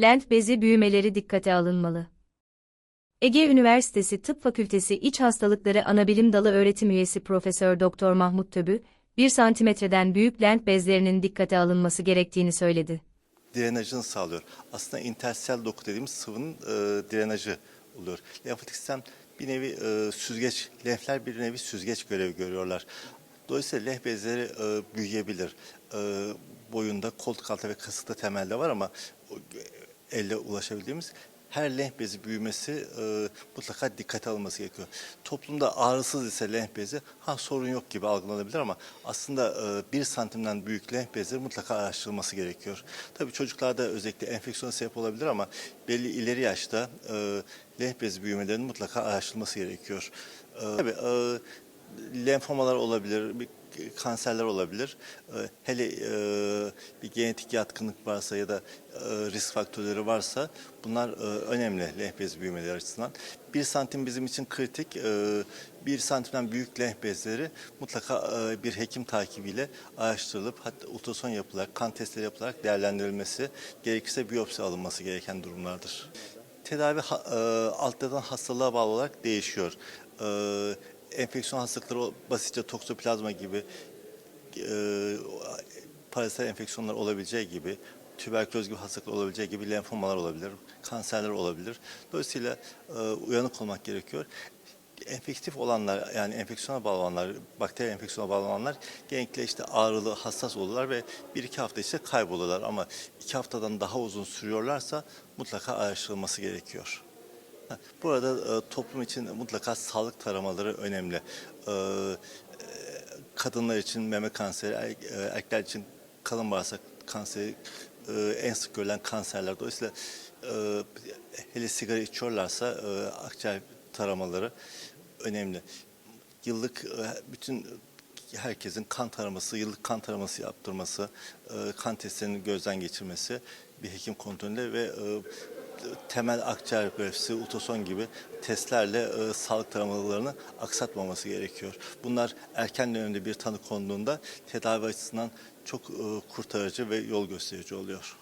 lent bezi büyümeleri dikkate alınmalı. Ege Üniversitesi Tıp Fakültesi İç Hastalıkları Anabilim Dalı öğretim üyesi Profesör Doktor Mahmut Töbü, 1 santimetreden büyük lent bezlerinin dikkate alınması gerektiğini söyledi. drenajını sağlıyor. Aslında intersel doku dediğimiz sıvının e, drenajı oluyor. Lenfatik sistem bir nevi e, süzgeç, lenfler bir nevi süzgeç görevi görüyorlar. Dolayısıyla lenf bezleri e, büyüyebilir. E, boyunda, koltuk altı ve kasıkta temelde var ama elle ulaşabildiğimiz her lenf bezi büyümesi e, mutlaka dikkate alınması gerekiyor. Toplumda ağrısız ise lenf bezi ha sorun yok gibi algılanabilir ama aslında e, bir santimden büyük lenf bezleri mutlaka araştırılması gerekiyor. Tabii çocuklarda özellikle enfeksiyona sebep olabilir ama belli ileri yaşta e, lenf bezi büyümelerinin mutlaka araştırılması gerekiyor. E, tabii e, lenfomalar olabilir, kanserler olabilir. Ee, Hele e, bir genetik yatkınlık varsa ya da e, risk faktörleri varsa bunlar e, önemli lenf bezi büyümeleri açısından. Bir santim bizim için kritik. E, Bir santimden büyük lenf bezleri mutlaka bir hekim takibiyle araştırılıp hatta ultrason yapılarak, kan testleri yapılarak değerlendirilmesi, gerekirse biyopsi alınması gereken durumlardır. Tedavi e, hastalığa bağlı olarak değişiyor. E, enfeksiyon hastalıkları basitçe toksoplazma gibi e, parazitel enfeksiyonlar olabileceği gibi tüberküloz gibi hastalıklar olabileceği gibi lenfomalar olabilir, kanserler olabilir. Dolayısıyla e, uyanık olmak gerekiyor. Enfektif olanlar yani enfeksiyona bağlı olanlar, bakteri enfeksiyona bağlı olanlar genellikle işte ağrılı, hassas olurlar ve bir iki hafta içinde kaybolurlar. Ama iki haftadan daha uzun sürüyorlarsa mutlaka araştırılması gerekiyor. Ha, Burada e, toplum için mutlaka sağlık taramaları önemli. E, e, kadınlar için meme kanseri, er- e, erkekler için kalın bağırsak kanseri en sık görülen kanserler. Dolayısıyla hele sigara içiyorlarsa akciğer taramaları önemli. Yıllık bütün herkesin kan taraması, yıllık kan taraması yaptırması, kan testlerini gözden geçirmesi bir hekim kontrolünde ve temel akciğer grafisi, ultrason gibi testlerle e, sağlık taramalarını aksatmaması gerekiyor. Bunlar erken dönemde bir tanı konduğunda tedavi açısından çok e, kurtarıcı ve yol gösterici oluyor.